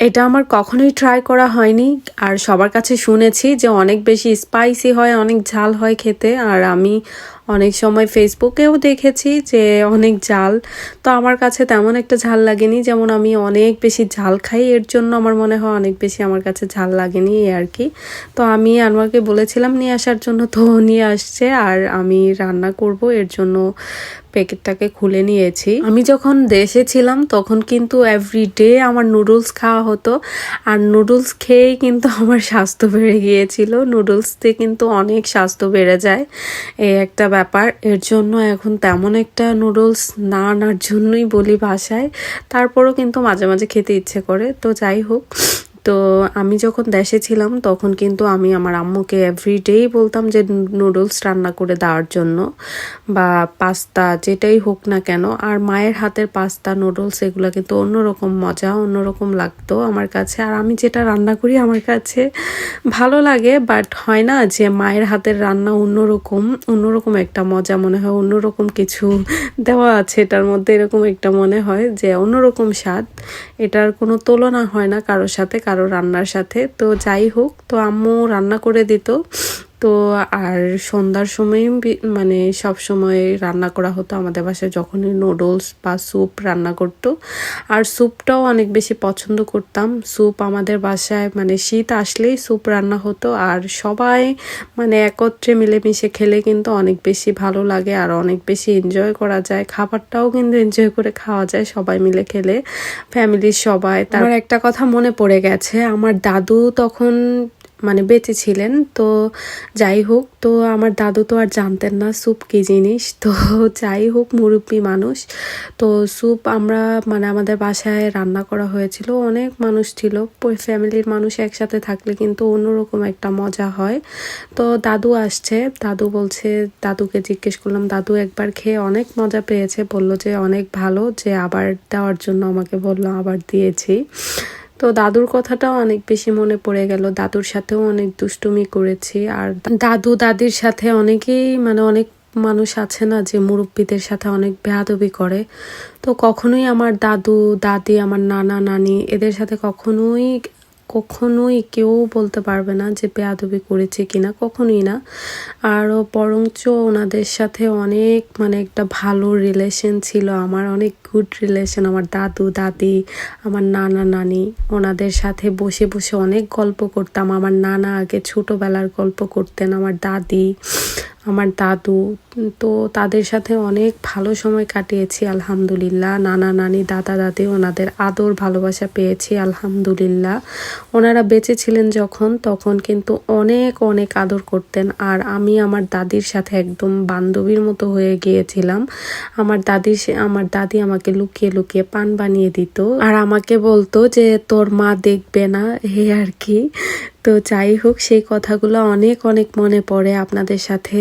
এটা আমার কখনোই ট্রাই করা হয়নি, আর সবার কাছে শুনেছি যে অনেক বেশি স্পাইসি হয়, অনেক ঝাল হয় খেতে, আর আমি অনেক সময় ফেসবুকেও দেখেছি যে অনেক ঝাল। তো আমার কাছে তেমন একটা ঝাল লাগেনি, যেমন আমি অনেক বেশি ঝাল খাই, এর জন্য আমার মনে হয় অনেক বেশি আমার কাছে ঝাল লাগেনি এই আর কি। তো আমি আনোয়ারকে বলেছিলাম, নিয়ে আসার জন্য তো নিয়ে আসছে, আর আমি রান্না করব, এর জন্য প্যাকেটটাকে খুলে নিয়েছি। আমি যখন দেশে ছিলাম, তখন কিন্তু এভরিডে আমার নুডলস খাওয়া হতো। আর নুডলস খেয়েই কিন্তু আমার স্বাস্থ্য বেড়ে গিয়েছিল। নুডলসতে কিন্তু অনেক স্বাস্থ্য বেড়ে যায়। এই একটা ব্যাপার। এর জন্য এখন তেমন একটা নুডলস না আনার জন্যই বলি বাসায়। তারপরও কিন্তু মাঝে মাঝে খেতে ইচ্ছে করে। তো যাই হোক তো আমি যখন দেশে ছিলাম, তখন কিন্তু আমি আমার আম্মুকে এভরিডেই বলতাম যে নুডলস রান্না করে দেওয়ার জন্য বা পাস্তা যেটাই হোক না কেন। আর মায়ের হাতের পাস্তা নুডলস এগুলো কিন্তু অন্যরকম মজা, অন্যরকম লাগতো আমার কাছে। আর আমি যেটা রান্না করি আমার কাছে ভালো লাগে বাট হয় না যে মায়ের হাতের রান্না অন্যরকম অন্যরকম একটা মজা মনে হয়, অন্যরকম কিছু দেওয়া আছে এটার মধ্যে এরকম একটা মনে হয় যে অন্যরকম স্বাদ। এটার কোনো তুলনা হয় না কারোর সাথে কারও রান্নার সাথে। তো যাই হোক তো আম্মু রান্না করে দিত। তো আর সন্ধ্যার সময় মানে সব সময় রান্না করা হতো আমাদের বাসায় যখনই নুডলস বা স্যুপ রান্না করতো। আর স্যুপটাও অনেক বেশি পছন্দ করতাম। স্যুপ আমাদের বাসায় মানে শীত আসলেই স্যুপ রান্না হতো। আর সবাই মানে একত্রে মিলেমিশে খেলে কিন্তু অনেক বেশি ভালো লাগে আর অনেক বেশি এনজয় করা যায়। খাবারটাও কিন্তু এনজয় করে খাওয়া যায় সবাই মিলে খেলে। ফ্যামিলির সবাই, তার একটা কথা মনে পড়ে গেছে। আমার দাদু তখন মানে বেঁচে ছিলেন। তো যাই হোক, তো আমার দাদু তো আর জানতেন না স্যুপ কী জিনিস। তো যাই হোক, মুরব্বী মানুষ। তো স্যুপ আমরা মানে আমাদের বাসায় রান্না করা হয়েছিল। অনেক মানুষ ছিল। ফ্যামিলির মানুষ একসাথে থাকলে কিন্তু অন্যরকম একটা মজা হয়। তো দাদু আসছে। দাদু বলছে, দাদুকে জিজ্ঞেস করলাম, দাদু একবার খেয়ে অনেক মজা পেয়েছে। বলল যে, অনেক ভালো। যে আবার দেওয়ার জন্য আমাকে বলল, আবার দিয়েছি। তো দাদুর কথাটাও অনেক বেশি মনে পড়ে গেল। দাদুর সাথেও অনেক দুষ্টুমি করেছি আর দাদু দাদির সাথে অনেকেই মানে অনেক মানুষ আছে না যে মুরব্বীদের সাথে অনেক বেহাদবি করে। তো কখনোই আমার দাদু, দাদি, আমার নানা, নানি এদের সাথে কখনোই কখনোই কেউ বলতে পারবে না যে বেয়াদবি করেছে কিনা, কখনোই না। আরও বরঞ্চ ওনাদের সাথে অনেক মানে একটা ভালো রিলেশন ছিল আমার, অনেক গুড রিলেশন আমার দাদু, দাদি, আমার নানা, নানি, ওনাদের সাথে বসে বসে অনেক গল্প করতাম। আমার নানা আগে ছোটোবেলার গল্প করতেন, আমার দাদি আমার দাদু, তো তাদের সাথে অনেক ভালো সময় কাটিয়েছি, আলহামদুলিল্লাহ। নানা নানি, দাদা দাদি, ওনাদের আদর, ভালোবাসা পেয়েছি, আলহামদুলিল্লাহ। ওনারা বেঁচে ছিলেন যখন, তখন কিন্তু অনেক অনেক আদর করতেন। আর আমি আমার দাদির সাথে একদম বান্ধবীর মতো হয়ে গিয়েছিলাম। আমার দাদির আমার দাদি আমাকে লুকিয়ে লুকিয়ে পান বানিয়ে দিত। আর আমাকে বলতো যে, তোর মা দেখবে না। হে আর কি। তো যাই হোক সেই কথাগুলো অনেক অনেক মনে পড়ে আপনাদের সাথে।